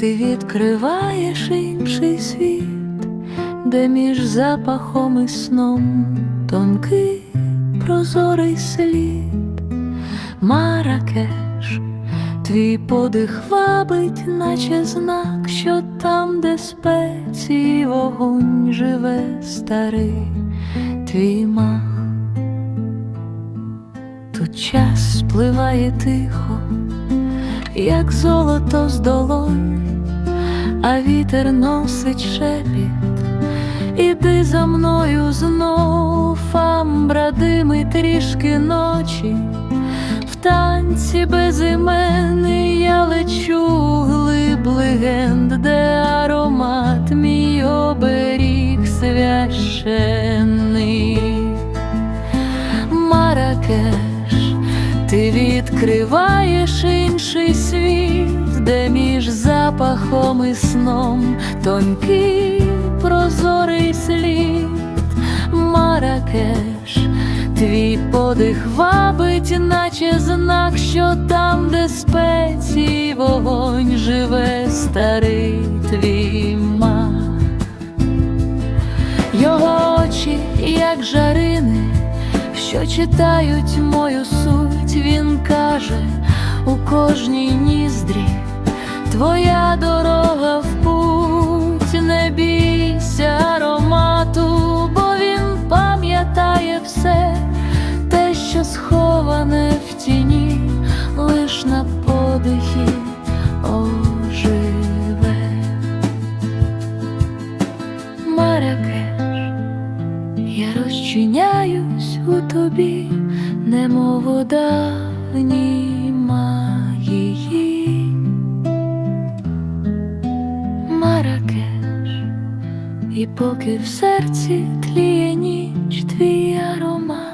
ти відкриваєш інший світ, де між запахом і сном тонкий прозорий слід, Маракеш, твій подих вабить, наче знак, що там, де спеції вогонь живе старий твій мах. Тут час спливає тихо, як золото з долонь, а вітер носить шепіт, іди за мною знов, амбра трішки ночі, в танці без імени я лечу глиб легенд, де відкриваєш інший світ, де між запахом і сном тонкий прозорий слід. Маракеш, твій подих вабить, наче знак, що там, де спеції вогонь живе старий твій мах. Його очі, як жарини, що читають мою суть, він каже у кожній ніздрі, твоя дорога я розчиняюсь у тобі, немов у давній магії. Маракеш, і поки в серці тліє ніч твій аромат.